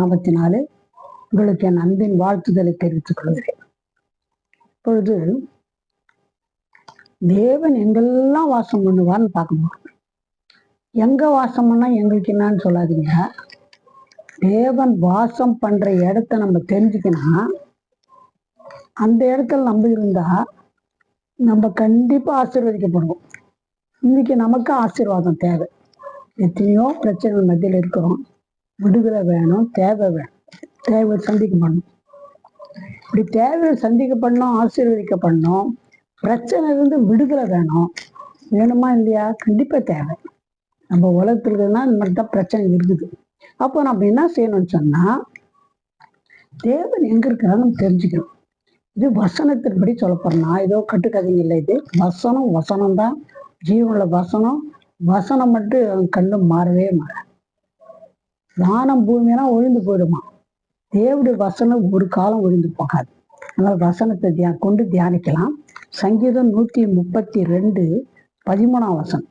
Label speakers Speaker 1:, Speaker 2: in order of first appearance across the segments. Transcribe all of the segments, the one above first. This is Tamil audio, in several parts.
Speaker 1: நாற்பத்தினாலு உங்களுக்கு என் அன்பின் வாழ்த்துதலை தெரிவித்துக் கொள்கிறேன். இப்பொழுது தேவன் எங்கெல்லாம் வாசம் பண்ணுவார்னு பார்க்கணும் எங்க வாசம் பண்ணா எங்களுக்கு என்னன்னு சொல்லாதீங்க. தேவன் வாசம் பண்ற இடத்த நம்ம தெரிஞ்சுக்கணும் அந்த இடத்துல நம்ம இருந்தா நம்ம கண்டிப்பா ஆசீர்வதிக்கப்படுவோம். இன்னைக்கு நமக்கு ஆசீர்வாதம் தேவை. எத்தனையோ பிரச்சனைகள் மத்தியில் இருக்கிறோம். விடுதலை வேணும் தேவை வேணும் தேவை சந்திக்கப்படணும். இப்படி தேவை சந்திக்கப்படணும் ஆசீர்வதிக்கப்படணும் பிரச்சனை இருந்து விடுதலை வேணும். வேணுமா இல்லையா? கண்டிப்பா தேவை. நம்ம உலகத்துல இருக்குதுன்னா இந்த மாதிரி தான் பிரச்சனை இருக்குது. அப்போ நம்ம என்ன செய்யணும்னு சொன்னா தேவன் எங்க இருக்கிறான்னு நம்ம தெரிஞ்சுக்கணும். இது வசனத்தின்படி சொல்லப்படுறா ஏதோ கட்டுக்கதைங்க இல்லை இது. வசனம் வசனம் தான் ஜீவனில் வசனம். வசனம் மட்டும் கண்ணு மாறவே மாற வானம் பூமியெல்லாம் ஒழிந்து போயிடுமா? தேவடைய வசனம் ஒரு காலம் ஒழிந்து போகாது. அதனால் வசனத்தை தியா கொண்டு தியானிக்கலாம். சங்கீதம் நூத்தி முப்பத்தி ரெண்டு பதிமூணாம் வசனம்.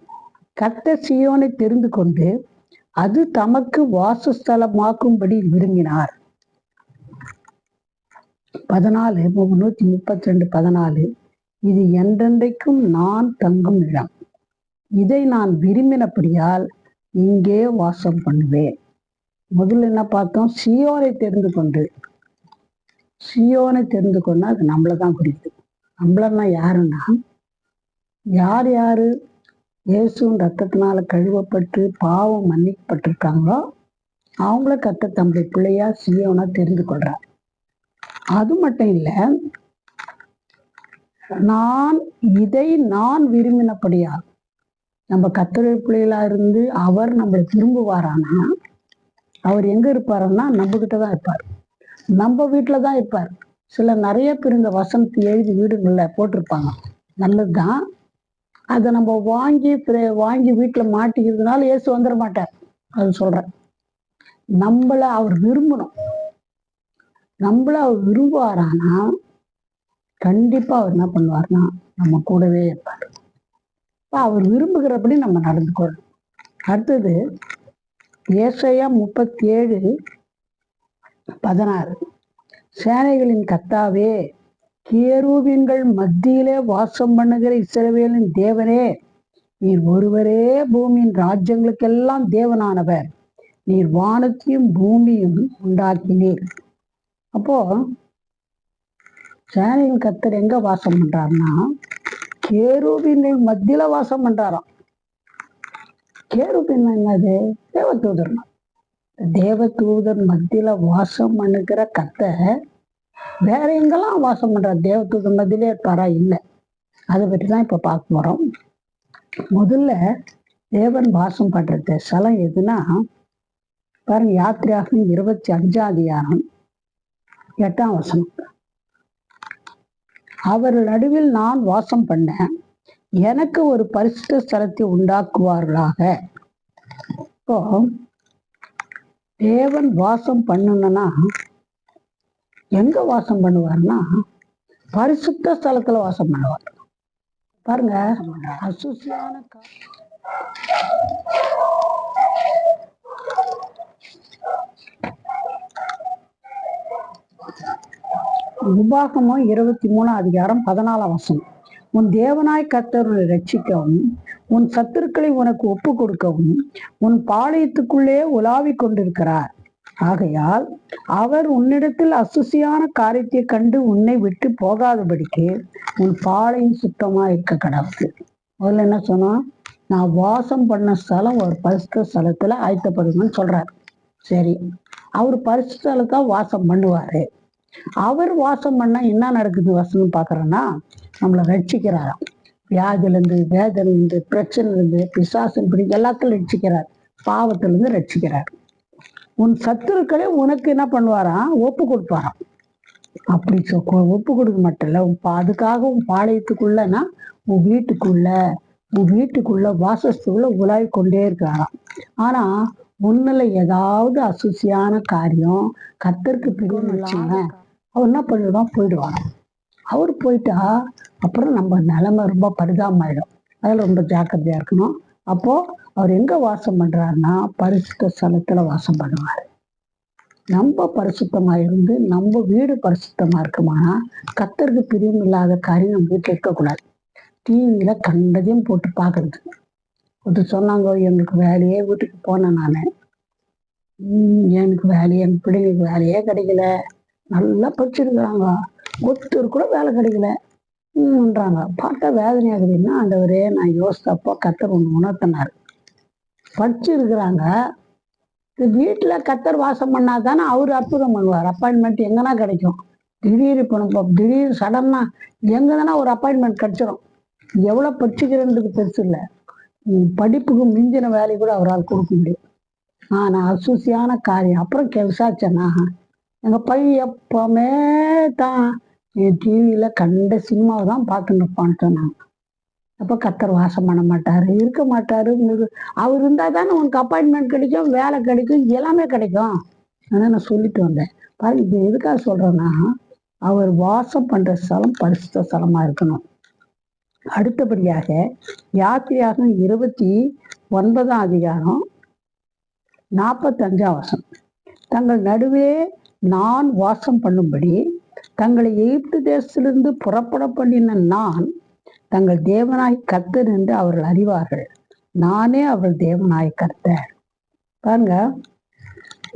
Speaker 1: கத்த சியோனை தெரிந்து கொண்டு அது தமக்கு வாசஸ்தலமாக்கும்படி விரும்பினார். பதினாலு நூத்தி முப்பத்தி ரெண்டு பதினாலு. இது என்றென்றைக்கும் நான் தங்கும் இடம். இதை நான் விரும்பினபடியால் இங்கே வாசம் பண்ணுவேன். முதல்ல என்ன பார்த்தோம்? சியோனை தெரிந்து கொண்டு. சியோனை தெரிந்து கொண்டு அது நம்மளை தான் குறிக்குது. நம்மளன்னா யாருன்னா யார் யாரு இயேசுவின் ரத்தத்தினால கழுவப்பட்டு பாவம் மன்னிக்கப்பட்டிருக்காங்களோ அவங்கள கத்த தம்பி பிள்ளையா சியோனா தெரிந்து கொள்றார். அது மட்டும் இல்லை நான் இதை நான் விரும்பினபடியா நம்ம கத்தரை பிள்ளைகளா இருந்து அவர் நம்மளை திரும்புவாரானா அவர் எங்க இருப்பாருன்னா நம்ம கிட்ட தான் இருப்பார். நம்ம வீட்டில் தான் இருப்பார். சில நிறைய பேர் இந்த வசனத்தை எழுதி வீடுகள்ல போட்டிருப்பாங்க. நல்லதுதான். அதை நம்ம வாங்கி வாங்கி வீட்டுல மாட்டிக்கிறதுனால ஏசு வந்துட மாட்டார். அது சொல்றேன். நம்மளை அவர் விரும்பணும். நம்மள அவர் விரும்புவாரானா? கண்டிப்பா அவர் என்ன பண்ணுவார்னா நம்ம கூடவே இருப்பார். அவர் விரும்புகிறபடி நம்ம நடந்துக்கொள்ளணும் அடுத்தது ஏசையா முப்பத்தி ஏழு பதினாறு. சேனைகளின் கத்தாவே கேரூபின்கள் மத்தியிலே வாசம் பண்ணுகிற இஸ்ரவேலின் தேவனே நீர் ஒருவரே பூமியின் ராஜ்யங்களுக்கெல்லாம் தேவனானவர். நீர் வானத்தையும் பூமியும் உண்டாக்கினீர். அப்போ சேனையின் கத்தர் எங்க வாசம் பண்றாருன்னா கேரூபின்கள் மத்தியில வாசம் பண்றாராம். கேருபின் என்னது தேவதூதர். தேவதூதர் மத்தியில வாசம் பண்ணுகிற கத்தை வேற எங்கெல்லாம் வாசம் பண்றார் தேவதூதர் மத்தியிலே இருப்பாரா? இல்லை. அதை பற்றி தான் இப்போ பார்க்க போறோம். முதல்ல தேவன் வாசம் பண்றது ஸ்தலம் எதுனா பாருங்க யாத்திரையாகும் இருபத்தி அஞ்சாம் அதிகாரம் எட்டாம் வசனம். அவர் நடுவில் நான் வாசம் பண்ணேன். எனக்கு ஒரு பரிசுத்த ஸ்தலத்தை உண்டாக்குவார்களாக? இப்போ தேவன் வாசம் பண்ணணும்னா எங்க வாசம் பண்ணுவார்னா பரிசுத்த ஸ்தலத்துல வாசம் பண்ணுவார். பாருங்க அசுசியான கா- இருபத்தி மூணாம் அதிகாரம் பதினாலாம் வசனம். உன் தேவனாய் கர்த்தரை ரட்சிக்கவும் உன் சத்துருக்களை உனக்கு ஒப்பு கொடுக்கவும் உன் பாளையத்துக்குள்ளே உலாவிக் கொண்டிருக்கிறார். ஆகையால் அவர் உன்னிடத்தில் அசுசியான காரியத்தை கண்டு உன்னை விட்டு போகாதபடிக்கு உன் பாளையம் சுத்தமா இருக்க கடவுது முதல்ல என்ன சொன்னா நான் வாசம் பண்ண ஸ்தலம் ஒரு பரிசுத்த ஸ்தலத்துல ஆயத்தப்படுங்கன்னு சொல்றாரு. சரி அவர் பரிசுத்த ஸ்தலத்தை வாசம் பண்ணுவாரு. அவர் வாசம் பண்ணா என்ன நடக்குது வசனம் பாக்குறோன்னா நம்மளை ரட்சிக்கிறாராம். வியாதியிலேருந்து வேதனையிலிருந்து பிரச்சனையிலேருந்து பிசாசன் பிடி எல்லாத்தையும் ரட்சிக்கிறார். பாவத்திலிருந்து ரட்சிக்கிறார். உன் சத்துருக்களே உனக்கு என்ன பண்ணுவாராம்? ஒப்பு கொடுப்பாராம். அப்படி சொ- ஒப்பு கொடுக்க மட்டும் இல்ல. அதுக்காக உன் பாளையத்துக்குள்ளனா உன் வீட்டுக்குள்ள உன் வீட்டுக்குள்ள வாசஸ்துக்குள்ள உலாவி கொண்டே இருக்காராம். ஆனா உன்னில் ஏதாவது அசுசியான காரியம் கத்தருக்கு பிடிக்கும் வச்சுங்களேன் அவர் என்ன பண்ணிடுவான் போயிடுவான் அவர் போயிட்டா அப்புறம் நம்ம நிலைமை ரொம்ப பரிதாபமாயிடும். அதில் ரொம்ப ஜாக்கிரதையா இருக்கணும். அப்போ அவர் எங்க வாசம் பண்றாருன்னா பரிசுத்த ஸ்தலத்துல வாசம் பண்ணுவார். நம்ம பரிசுத்தமா இருந்து நம்ம வீடு பரிசுத்தமா இருக்குமானா கத்தருக்கு பிரியம் இல்லாத காரியம் நம்ம வீட்டில் இருக்கக்கூடாது. டிவியில கண்டதையும் போட்டு பார்க்கறது. அது சொன்னாங்க எங்களுக்கு வேலையே வீட்டுக்கு போனேன் நான். எனக்கு வேலையே என் பிள்ளைங்களுக்கு வேலையே கிடைக்கல. நல்லா படிச்சிருக்கிறாங்க. ஒருத்தர் கூட வேலை கிடைக்கல. ம்ன்றாங்க. பார்த்தா வேதனையாகுதுன்னா ஆண்டவரே நான் யோசித்தப்போ கத்தர் ஒன்று உணர்த்தினார். படிச்சிருக்கிறாங்க. வீட்டில் கத்தர் வாசம் பண்ணாதானே அவர் அற்புதம் பண்ணுவார். அப்பாயின்மெண்ட் எங்கன்னா கிடைக்கும். திடீர் இப்போ நம்ம திடீர் சடனாக எங்கே தானே ஒரு அப்பாயின்மெண்ட் கிடச்சிரும். எவ்வளோ படிச்சுக்கிறதுக்கு பெருசு இல்லை. படிப்புக்கு மிஞ்சின வேலை கூட அவரால் கொடுக்க முடியும் ஆனால் அசூசியான காரியம். அப்புறம் விசாரிச்சேன்னா எங்கள் பையன் எப்பவுமே தான் டிவியில் கண்ட சினிமாவை தான் பார்த்துட்டு இருப்பான்னு சொன்னாங்க. அப்போ கத்தர் வாசம் பண்ண மாட்டார். இருக்க மாட்டார். உங்களுக்கு அவர் இருந்தால் தானே உனக்கு அப்பாயின்மெண்ட் கிடைக்கும் வேலை கிடைக்கும் எல்லாமே கிடைக்கும். ஆனால் நான் சொல்லிட்டு வந்தேன். பாருங்க இது எதுக்காக சொல்கிறேன்னா அவர் வாசம் பண்ணுற ஸ்தலம் பரிசுத்த ஸ்தலமாக இருக்கணும். அடுத்தபடியாக யாத்திரையாகும் இருபத்தி ஒன்பதாம் அதிகாரம் நாற்பத்தஞ்சாம் வசம் தங்கள் நடுவே நான் வாசம் பண்ணும்படி தங்களை எகிப்து தேசத்திலிருந்து புறப்பட பண்ணின நான் தங்கள் தேவனாய் கர்த்தர் என்று அவர்கள் அறிவார்கள். நானே அவர்கள் தேவனாய் கர்த்தர். பாருங்க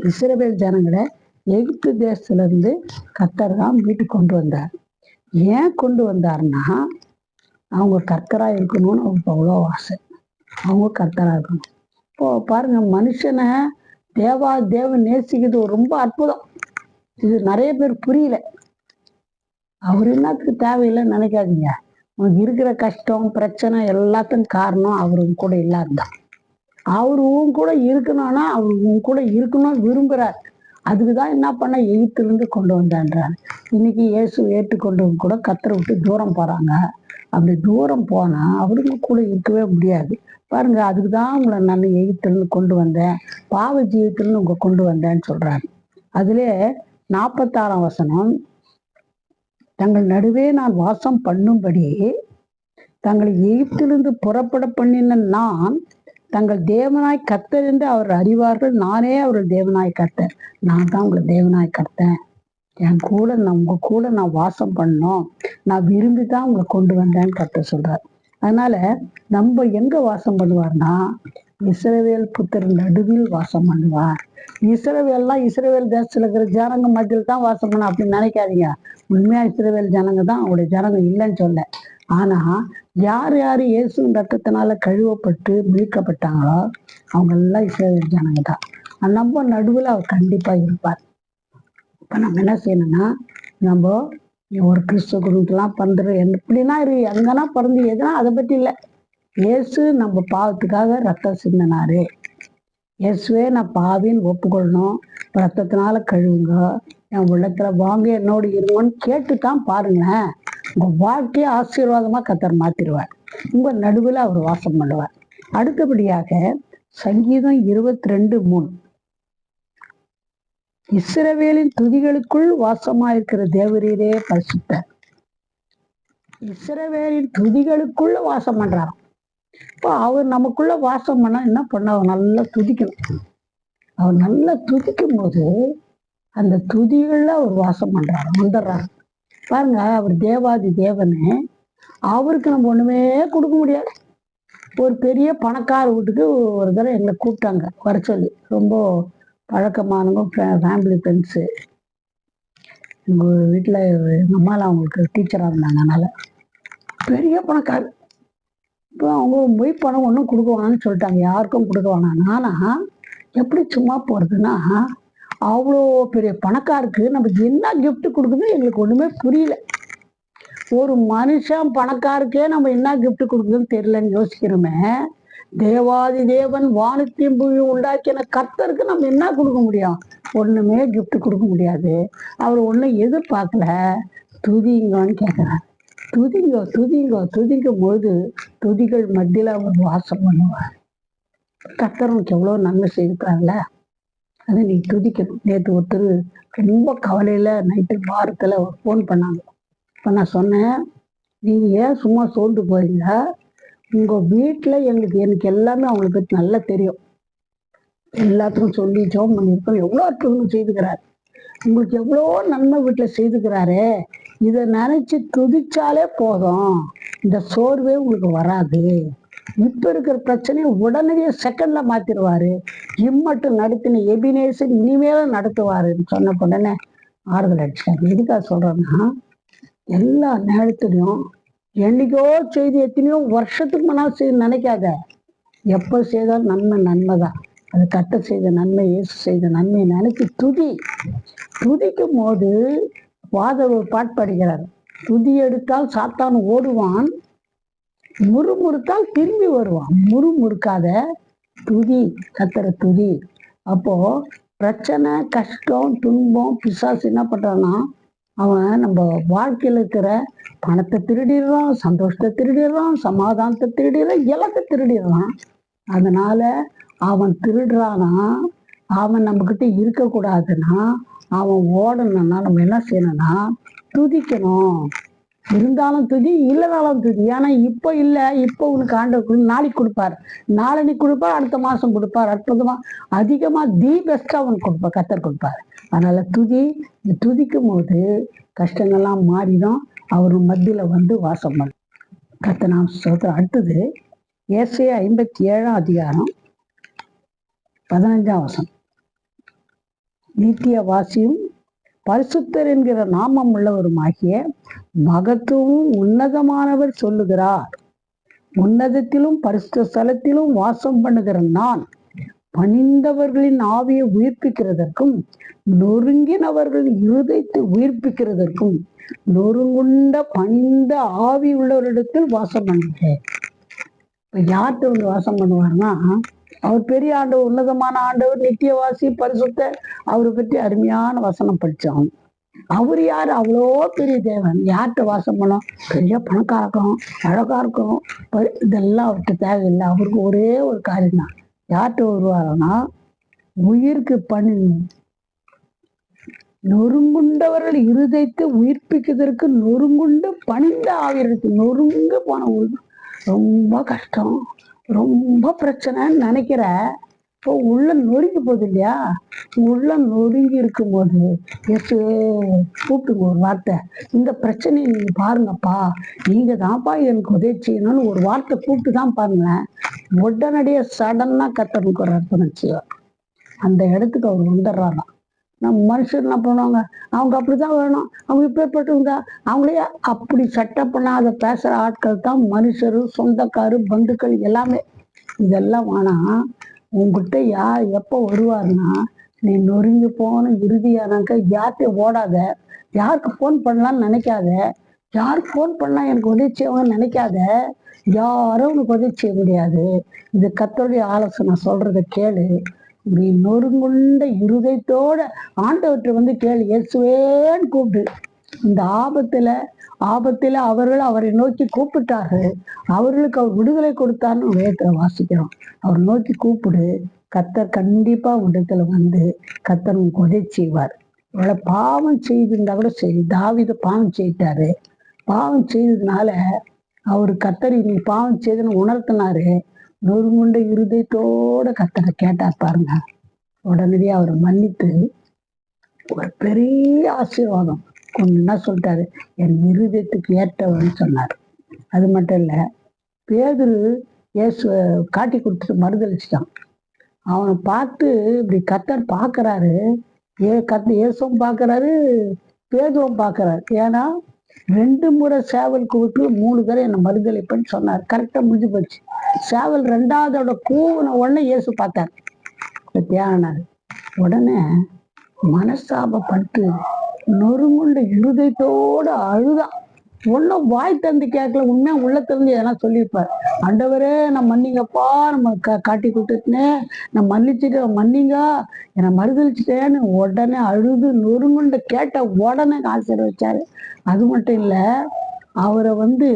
Speaker 1: இஸ்ரவேல் ஜனங்களை எகிப்து தேசத்திலிருந்து கர்த்தர் தான் வீட்டுக்கு கொண்டு வந்தார். ஏன் கொண்டு வந்தாருன்னா அவங்க கர்த்தரா இருக்கணும்னு அவருக்கு அவ்வளோ ஆசை. அவங்க கர்த்தரா இருக்கணும். இப்போ பாருங்க மனுஷனை தேவா தேவன் நேசிக்கிறது ரொம்ப அற்புதம். இது நிறைய பேர் புரியல. அவர் என்னத்துக்கு தேவையில்லைன்னு நினைக்காதீங்க. உனக்கு இருக்கிற கஷ்டம் பிரச்சனை எல்லாத்துக்கும் காரணம் அவர் உன் கூட இல்லாததான். அவர் உன் கூட இருக்கணும்னா அவர் உன் கூட இருக்கணும்னு விரும்புறார். அதுக்கு தான் என்ன பண்ண? எகிப்திலிருந்து கொண்டு வந்தான்றார். இன்னைக்கு இயேசு ஏற்றுக்கொண்டவங்க கூட கத்தரை விட்டு தூரம் போறாங்க. அப்படி தூரம் போனா அவருங்க கூட இருக்கவே முடியாது. பாருங்க அதுக்கு தான் உங்களை நான் எகிப்திலிருந்து கொண்டு வந்தேன். பாவ ஜீவித்திலிருந்து உங்க கொண்டு வந்தேன்னு சொல்றாரு. அதிலே நாற்பத்தாறாம் வசனம் தங்கள் நடுவே நான் வாசம் பண்ணும்படி தங்களை எகிப்திலிருந்து புறப்பட பண்ணின நான் தங்கள் தேவனாய் கர்த்தர் என்று அவர் அறிவார்கள். நானே அவர்கள் தேவனாய் கர்த்தர். நான் தான் உங்களை தேவனாய் கர்த்தேன். என் கூட நான் உங்க கூட நான் வாசம் பண்ணோம். நான் விரும்பி தான் உங்களை கொண்டு வந்தேன்னு கத்த சொல்றார். அதனால நம்ம எங்க வாசம் பண்ணுவார்னா இஸ்ரவேல் புத்தர் நடுவில் வாசம் பண்ணுவார். இஸ்ரவேல்லாம் இஸ்ரவேல் தேசத்துல இருக்கிற ஜனங்க மத்தியில் தான் வாசம் பண்ணும் அப்படின்னு நினைக்காதீங்க. உண்மையா இஸ்ரவேல் ஜனங்க தான் அவங்களுடைய ஜனங்க இல்லைன்னு சொல்ல. ஆனா யார் யார் இயேசு ரத்தத்தினால கழுவப்பட்டு மீட்கப்பட்டாங்களோ அவங்க எல்லாம் இஸ்ரவேல் ஜனங்க தான். நம்ம நடுவில் அவர் கண்டிப்பா இருப்பார். இப்போ நம்ம என்ன செய்யணும்னா நம்ம ஒரு கிறிஸ்துவ குடும்பத்தெல்லாம் பிறந்துரு. எப்படிலாம் இரு எங்கன்னா பிறந்து எதுனா அதை பற்றி இல்லை. இயேசு நம்ம பாவத்துக்காக ரத்தம் சிந்தினாரு. இயேசுவே நான் பாவின்னு ஒப்புக்கொள்ளணும். ரத்தத்தினால கழுவுங்க. என் உள்ளத்துல வாங்க என்னோடு இருங்கன்னு கேட்டு தான் பாருங்களேன். உங்க வாழ்க்கையை ஆசீர்வாதமாக கத்தர் மாத்திருவார். உங்க நடுவில் அவர் வாசம் பண்ணுவார். அடுத்தபடியாக சங்கீதம் இருபத்தி ரெண்டு மூணு. இஸ்ரவேலின் துதிகளுக்குள் வாசமாயிருக்கிற தேவரீரே பரிசுத்தர் இஸ்ரவேலின் துதிகளுக்குள்ள வாசம் பண்றாராம். இப்போ அவர் நமக்குள்ள வாசம் பண்ணா என்ன பண்ண? அவர் நல்லா துதிக்கணும். அவர் நல்லா துதிக்கும் போது அந்த துதிகள்ல அவர் வாசம் பண்றாரு வந்துடுறாரு. பாருங்க அவர் தேவாதி தேவனு அவருக்கு நம்ம ஒண்ணுமே கொடுக்க முடியாது. ஒரு பெரிய பணக்கார வீட்டுக்கு ஒரு தடவை எங்களை கூப்பிட்டாங்க வர சொல்லி. ரொம்ப பழக்கமானவங்க ஃபேமிலி ஃப்ரெண்ட்ஸு எங்கள் வீட்டில் எங்கள் அம்மாலாம் அவங்களுக்கு டீச்சராக இருந்தாங்க அதனால். பெரிய பணக்காரர் இப்போ அவங்க மொய் பணம் ஒன்றும் கொடுக்க வேணாம்னு சொல்லிட்டாங்க. யாருக்கும் கொடுக்க வேணாம். ஆனால் எப்படி சும்மா போகிறதுன்னா அவ்வளோ பெரிய பணக்காருக்கு நம்ம என்ன கிஃப்ட் கொடுக்குதுன்னு எங்களுக்கு ஒன்றுமே புரியல. ஒரு மனுஷன் பணக்காருக்கே நம்ம என்ன கிஃப்ட் கொடுக்குதுன்னு தெரியலன்னு யோசிக்கிறோமே. தேவாதி தேவன் வானத்தையும் பூமியும் உண்டாக்கின கர்த்தருக்கு நம்ம என்ன கொடுக்க முடியும்? ஒண்ணுமே கிஃப்ட் கொடுக்க முடியாது. அவர் ஒன்றும் எதிர்பார்க்கல. துதிங்கன்னு கேட்குறாரு துதிங்கோ துதிங்கோ துதிக்கும் போது துதிகள் மத்தியில் அவர் வாசம் பண்ணுவார். கர்த்தர் உனக்கு எவ்வளோ நன்மை செய்திருக்காங்கல்ல அதை நீ துதிக்கணும். நேற்று ஒருத்தர் ரொம்ப கவலையில் நைட்டு வாரத்தில் ஃபோன் பண்ணாங்க. இப்போ நான் சொன்னேன் நீங்கள் ஏன் சும்மா சோர்ந்து போறீங்க உங்கள் வீட்டில் எங்களுக்கு எனக்கு எல்லாமே அவங்கள பற்றி நல்லா தெரியும். எல்லாத்துக்கும் சொல்லி ஜோம் பண்ணியிருக்கோம் எவ்வளோ அற்புதம் செய்துக்கிறார். உங்களுக்கு எவ்வளோ நன்மை வீட்டில் செய்துக்கிறாரு. இதை நினைச்சு துதிச்சாலே போதும். இந்த சோர்வே உங்களுக்கு வராது. இப்ப இருக்கிற பிரச்சனையை உடனடியே செகண்ட்ல மாத்திருவாரு. இம்மட்டும் நடத்தின எபினேசன் இனிமேலும் நடத்துவாருன்னு சொன்ன உடனே ஆறுதல் அடிச்சாரு எதுக்காக சொல்றேன்னா எல்லா நேரத்துலையும் என்னைக்கோ செய்து எத்தனையோ வருஷத்துக்கு முன்னால் செய்து நினைக்காத. எப்போ செய்தாலும் நன்மை நன்மை தான் அது கட்ட செய்த நன்மை இயேசு செய்த நன்மையை நினைச்சு துதி. துதிக்கும் போது வாத ஒரு பாட்டு துதி எடுத்தால் சாத்தான் ஓடுவான் முறுமுறுத்தால் திரும்பி வருவான். முறுமுறுக்காத துதி கத்துற துதி. அப்போ பிரச்சனை கஷ்டம் துன்பம் பிசாசு என்ன பண்றான்னா அவன் நம்ம வாழ்க்கையில இருக்கிற பணத்தை திருடிடுறான் சந்தோஷத்தை திருடிடுறான் சமாதானத்தை திருடிடுறான் எல்லாத்தையும் திருடிடுறான். அதனால அவன் திருடுறானா அவன் நம்மக்கிட்ட இருக்கக்கூடாதுன்னா அவன் ஓடணும்னா நம்ம என்ன செய்யணும்னா துதிக்கணும். இருந்தாலும் துதி இல்லைனாலும் துதி. ஏன்னா இப்போ இல்லை இப்போ உனக்கு ஆண்டு நாளைக்கு கொடுப்பார். நாளன்னைக்கு கொடுப்பார் அடுத்த மாதம் கொடுப்பார் அற்புதமாக அதிகமாக தி பெஸ்ட்டாக அவனுக்கு கொடுப்பார் கத்தர் கொடுப்பார். அதனால துதி துதிக்கும் போது கஷ்டங்கள்லாம் மாறிடும் அவர் மத்தியில் வந்து வாசம் பண்ணும். கத்த நாம் சோத்திரம் அடுத்தது ஏசைய ஐம்பத்தி ஏழாம் அதிகாரம் பதினஞ்சாம் வசம் நித்திய வாசியும் பரிசுத்தர் என்கிற நாமம் உள்ளவருமாகிய மகத்துவம் உன்னதமானவர் சொல்லுகிறார். உன்னதத்திலும் பரிசுத்த ஸ்தலத்திலும் வாசம் பண்ணுகிற நான் பணிந்தவர்களின் ஆவியை உயிர்ப்பிக்கிறதற்கும் நொறுங்கினவர்களின் இருதயத்தை உயிர்ப்பிக்கிறதற்கும் நொறுங்குண்ட பணிந்த ஆவி உள்ளவரிடத்தில் வாசம் பண்ணுகிறேன் இப்ப யார்கிட்ட வந்து வாசம் பண்ணுவார்னா அவர் பெரிய ஆண்டவர் உன்னதமான ஆண்டவர் நித்தியவாசி பரிசுத்த அவரை பற்றி அருமையான வசனம் படித்தோம் அவர் யார்? அவ்வளோ பெரிய தேவன். யார்கிட்ட வாசம் பண்ணோம் பெரிய பணக்கார இருக்கும் அழகா இருக்கும் இதெல்லாம் அவர்கிட்ட தேவையில்லை. அவருக்கு ஒரே ஒரு காரியம் தான் யார்கிட்ட வருவாருன்னா உயிருக்கு பணி. நொறுங்குண்டவர்கள் இருதயத்தை உயிர்ப்பிக்கிறதுக்கு நொறுங்குண்டு பணிந்த ஆவியிருக்கு நொறுங்க போன உள் ரொம்ப கஷ்டம். ரொம்ப பிரச்சனைன்னு நினைக்கிற இப்போ உள்ள நொறுங்கி போகுது இல்லையா? உள்ள நொறுங்கி இருக்கும்போது எசு கூப்பிட்டுங்க ஒரு வார்த்தை. இந்த பிரச்சனையை நீங்க பாருங்கப்பா. நீங்க தான்ப்பா எனக்கு உதவி செய்யணும்னு ஒரு வார்த்தை கூப்பிட்டு தான் பாருங்களேன். உடனடியாக சடனா கத்தனுக்கு ஒரு அர்ப்பணம் செய்வார் அந்த இடத்துக்கு அவர் வந்துடுறாராம். நம்ம மனுஷர் என்ன பண்ணுவாங்க? அவங்க அப்படிதான் வேணும் அவங்க இப்பேற்பட்டவங்க. அவங்களே அப்படி செட்டப் பண்ணாத பேசுற ஆட்கள் தான் மனுஷரு சொந்தக்காரு பந்துக்கள் எல்லாமே. இதெல்லாம் வேணாம் உங்ககிட்ட யார் எப்போ வருவார்னா நீ நொறுங்கி போன இறுதியானாக்க யார்கிட்ட ஓடாத. யாருக்கு ஃபோன் பண்ணலாம்னு நினைக்காத. யாருக்கு ஃபோன் பண்ணலாம் எனக்கு உதவி செய்வாங்கன்னு நினைக்காத. யாரும் உனக்கு உதவி செய்ய முடியாது. இது கத்தருடைய ஆலோசனை. சொல்றத கேளு. நீ நொறுங்குண்ட இருதயத்தோட ஆண்டவற்றை வந்து கேளு. இயேசுவேன்னு கூப்பிடு. இந்த ஆபத்துல ஆபத்தில் அவர்கள் அவரை நோக்கி கூப்பிட்டார்கள். அவர்களுக்கு அவர் விடுதலை கொடுத்தான்னு வேதத்தில் வாசிக்கிறோம். அவர் நோக்கி கூப்பிடு கத்தர் கண்டிப்பா உடத்துல வந்து கத்தர் உதவி செய்வார். இவ்வளவு பாவம் செய்திருந்தா கூட சரி தாவித பாவம் செய்தாரு பாவம் செய்ததுனால அவர் கத்தர் நீ பாவம் செய்துன்னு உணர்த்தினாரு. நொறுமுண்ட இருதயத்தோட கத்தரை கேட்டார் பாருங்க. உடனடியே அவரை மன்னித்து ஒரு பெரிய ஆசீர்வாதம் என்ன சொல்லிட்டாரு. என் இருதயத்துக்கு ஏற்றவன் சொன்னார். அது மட்டும் இல்லை பேதுரு இயேசு காட்டி கொடுத்துட்டு மறுதளிச்சிட்டான் அவனை பார்த்து இப்படி கத்தர் பார்க்கறாரு. ஏ கத்த இயேசுவும் பார்க்கறாரு பேதுவும் பார்க்கறாரு. ஏன்னா ரெண்டு முறை சேவல் கூப்பிட்டு மூணு பேரை என்னை மறுதளிப்பேன்னு சொன்னார். கரெக்டாக முடிஞ்சு போச்சு. சேவல் ரெண்டாவதோட கூவின உடனே இயேசு பார்த்தார். தியானார் உடனே மனஸ்தாபப்பட்டு நொறுங்குண்டு இருதயத்தோடு அழுதான் ஒன்றும் வாய் தந்து கேட்கல உண்மையா உள்ளத்திலிருந்து எதனா சொல்லியிருப்பார். ஆண்டவரே நான் மன்னிங்கப்பா நம்ம க காட்டி கொடுத்துட்டேன். நான் மன்னிச்சுட்டு மன்னிங்க என்னை மறுதளிச்சிட்டேன்னு உடனே அழுது நொறுங்குண்டு கேட்ட உடனே ஆசீர்வச்சாரு அது மட்டும் இல்லை அவரை வந்து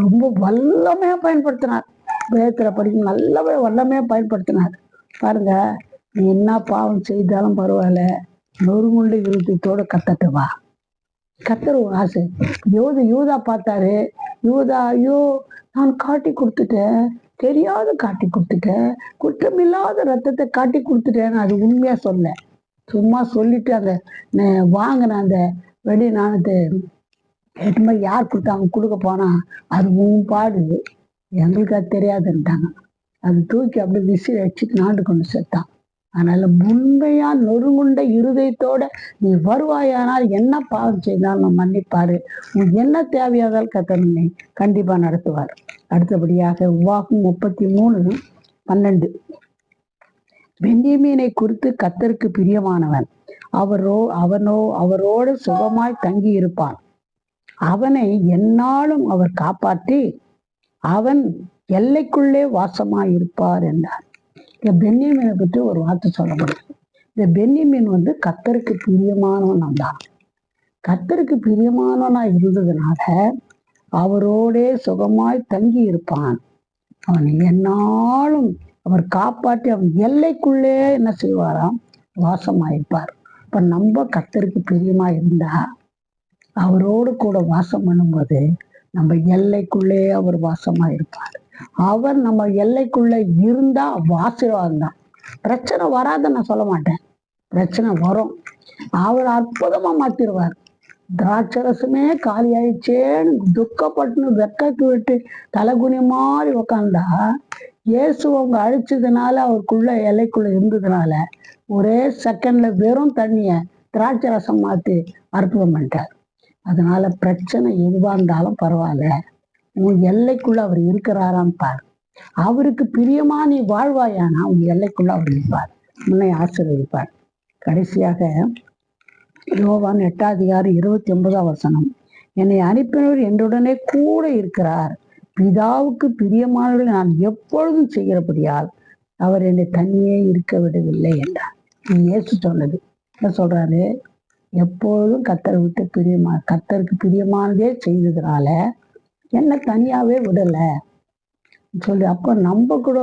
Speaker 1: ரொம்ப வல்லமையாக பயன்படுத்தினார். வேதத்தில் படிக்கும் நல்லாவே வல்லமையாக பயன்படுத்தினார். பாருங்க நீ என்ன பாவம் செய்தாலும் பரவாயில்ல. நொறுங்குண்டு இருதயத்தோட கத்தட்டு வா. கத்தர் ஆசை. யோது யூதா பார்த்தாரு. யூதா ஐயோ நான் காட்டி கொடுத்துட்டேன். தெரியாத காட்டி கொடுத்துட்டேன். குற்றமில்லாத ரத்தத்தை காட்டி கொடுத்துட்டேன்னு அது உண்மையா சொல்ல. சும்மா சொல்லிட்டு அந்த வாங்கின அந்த வெடி நாணத்தை மாதிரி யார் கொடுத்தாங்க கொடுக்க போனா? அது உன் பாடு. எங்களுக்கு அது தெரியாதுன்ட்டாங்க. அது தூக்கி அப்படியே விசில் அடிச்சுட்டு நாண்டு கொண்டு செத்தான். அதனால உண்மையா நொறுங்குண்ட இருதயத்தோட நீ வருவாயானால் என்ன பாவம் செய்தாலும் மன்னிப்பாரு. உன் என்ன தேவையாதால் கத்தனை கண்டிப்பா நடத்துவார். அடுத்தபடியாக உவாகும் முப்பத்தி மூணு பன்னெண்டு. பென்யமீனை குறித்து கத்தருக்கு பிரியமானவன். அவரோ அவனோ அவரோடு சுகமாய் தங்கி இருப்பான் அவனை எந்நாளும் அவர் காப்பாற்றி அவன் எல்லைக்குள்ளே வாசமாய் இருப்பார் என்றார். இந்த பென்னியமீனை பற்றி ஒரு வார்த்தை சொல்ல இந்த பென்னியமீன் வந்து கத்தருக்கு பிரியமானவன் தான் கத்தருக்கு பிரியமானவனா இருந்ததுனால அவரோடே சுகமாய் தங்கி இருப்பான். அவனை என்னாலும் அவர் காப்பாற்றி அவன் எல்லைக்குள்ளே என்ன செய்வாராம்? வாசமாயிருப்பார். இப்ப நம்ம கத்தருக்கு பிரியமா இருந்தா அவரோடு கூட வாசம் பண்ணும்போது நம்ம எல்லைக்குள்ளே அவர் வாசமா இருப்பார் அவர் நம்ம எல்லைக்குள்ள இருந்தா ஆசீர்வாதம் தான். பிரச்சனை வராத நான் சொல்ல மாட்டேன். பிரச்சனை வரும். அவர் அற்புதமா மாத்திருவார் திராட்சரசமே காலி ஆயிடுச்சேன்னு துக்கப்பட்டுன்னு வெக்கத்து விட்டு தலைகுனி மாதிரி உக்காந்தா இயேசு அவங்க அழிச்சதுனால அவருக்குள்ள எல்லைக்குள்ள இருந்ததுனால ஒரே செகண்ட்ல வெறும் தண்ணிய திராட்சை ரசம் மாத்தி அற்புதம் பண்ணிட்டார். அதனால பிரச்சனை எதுவா இருந்தாலும் பரவாயில்ல. உன் எல்லைக்குள்ள அவர் இருக்கிறாராம் பார். அவருக்கு பிரியமா நீ வாழ்வாயானா உன் எல்லைக்குள்ள அவர் இருப்பார் உன்னை ஆசீர்வதிப்பார். கடைசியாக யோவான் எட்டாம் அதிகாரம் இருபத்தி ஒன்பதாம் வசனம். என்னை அனுப்பினவர் என்னுடனே கூட இருக்கிறார். பிதாவுக்கு பிரியமானவர்கள் நான் எப்பொழுதும் செய்கிறபடியால் அவர் என்னை தனியே இருக்க விடவில்லை என்றார். நீ இயேசு சொன்னது. என்ன சொல்றாரு? எப்பொழுதும் கத்தரை விட்டு பிரியமா கத்தருக்கு பிரியமானதே செய்ததுனால என்ன தனியாவே விடல. சொல்லி அப்போ நம்ம கூட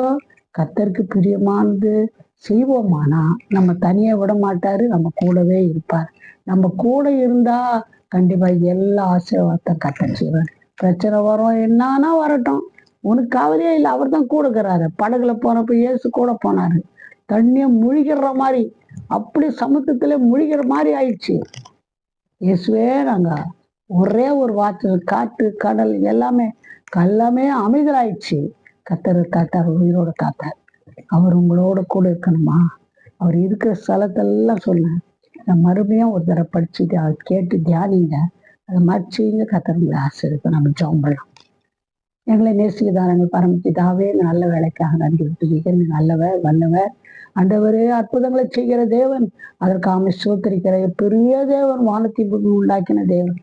Speaker 1: கத்தருக்கு பிரியமானது செய்வோமானா நம்ம தனியே விட மாட்டாரு நம்ம கூடவே இருப்பார். நம்ம கூட இருந்தா கண்டிப்பா எல்லா ஆசீர்வாதத்தை கத்தர் செய்வார். பிரச்சனை வரும் என்னன்னா வரட்டும். உனக்கு கவலையே இல்லை அவர் தான் கூட இருக்கிறாரு. படகுல போனப்ப இயேசு கூட போனாரு. தண்ணியை முழிகிற மாதிரி அப்படி சமுத்திரத்துல முழுகிற மாதிரி ஆயிடுச்சு. இயேசுவே நாங்க ஒரே ஒரு வாத்து காட்டு கடல் எல்லாமே எல்லாமே அமைதலாயிடுச்சு. கத்தர் காத்தார் உயிரோட காத்தார். அவர் உங்களோட கூட இருக்கணுமா? அவர் இருக்கிற ஸ்தலத்தெல்லாம் சொன்னேன் நான் மறுபடியும் ஒரு தடவை படிச்சுட்டு கேட்டு தியானிங்க. அதை மறைச்சிங்க கத்தர் ஆசை இருக்கும் நம்ம ஜெபம் பண்ணலாம். எங்களை நேசிக்கதாரங்கள் பரமபிதாவே நல்ல வேலைக்காக நன்றி விட்டுவீங்க நீ நல்லவர் வல்லவர் ஆண்டவரே அற்புதங்களை செய்கிற தேவன். அதற்காக சோத்தரிக்கிற பெரிய தேவன் வானத்தை உண்டாக்கின தேவன்.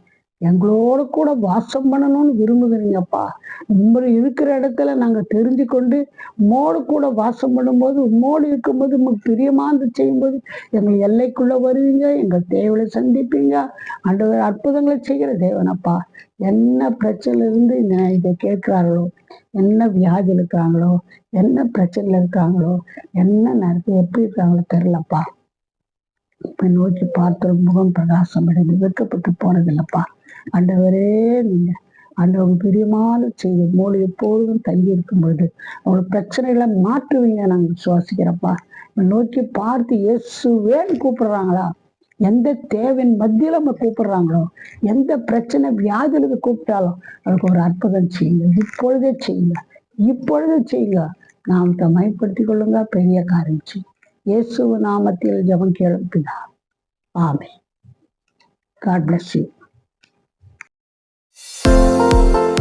Speaker 1: எங்களோட கூட வாசம் பண்ணணும்னு விரும்புகிறீங்கப்பா. உங்களை இருக்கிற இடத்துல நாங்கள் தெரிஞ்சு கொண்டு உம்மோடு கூட வாசம் பண்ணும்போது உம்மோடு இருக்கும்போது உங்களுக்கு பிரியமாந்து செய்யும்போது எங்கள் எல்லைக்குள்ள வருவீங்க எங்கள் தேவையை சந்திப்பீங்க. ஆண்டவர் அற்புதங்களை செய்கிற தேவனப்பா. என்ன பிரச்சனை இருந்து இந்த இதை கேட்கிறார்களோ என்ன வியாதியில் இருக்காங்களோ என்ன பிரச்சனையில இருக்காங்களோ என்ன நேரத்தில் எப்படி இருக்காங்களோ தெரிலப்பா இப்ப நோக்கி பார்த்து முகம் பிரகாசம் அடைந்து வெட்கப்பட்டு போனதில்லப்பா. ஆண்டவரே நீங்க ஆண்டவங்க பெரியமான செய்யும் மூளை எப்போதும் தங்கி இருக்கும் பொழுது அவங்களோட பிரச்சனைகளை மாற்றுவீங்க நாங்க சுவாசிக்கிறப்பா நோக்கி பார்த்து இயேசுவேன்னு கூப்பிடுறாங்களா? எந்த தேவையின் மத்தியில நம்ம கூப்பிடுறாங்களோ எந்த பிரச்சனை வியாதிகளுக்கு கூப்பிட்டாலும் அதுக்கு ஒரு அற்புதம் செய்யுங்க. இப்பொழுதே செய்யுங்க. இப்பொழுதே செய்யுங்க. நாம் மைப்படுத்திக் கொள்ளுங்க பெரிய காரியம் செய்யுங்க. இயேசு நாமத்தில் ஜெபம் கேளுப்பிதா ஆமே காட் பிளஸ் யூ Música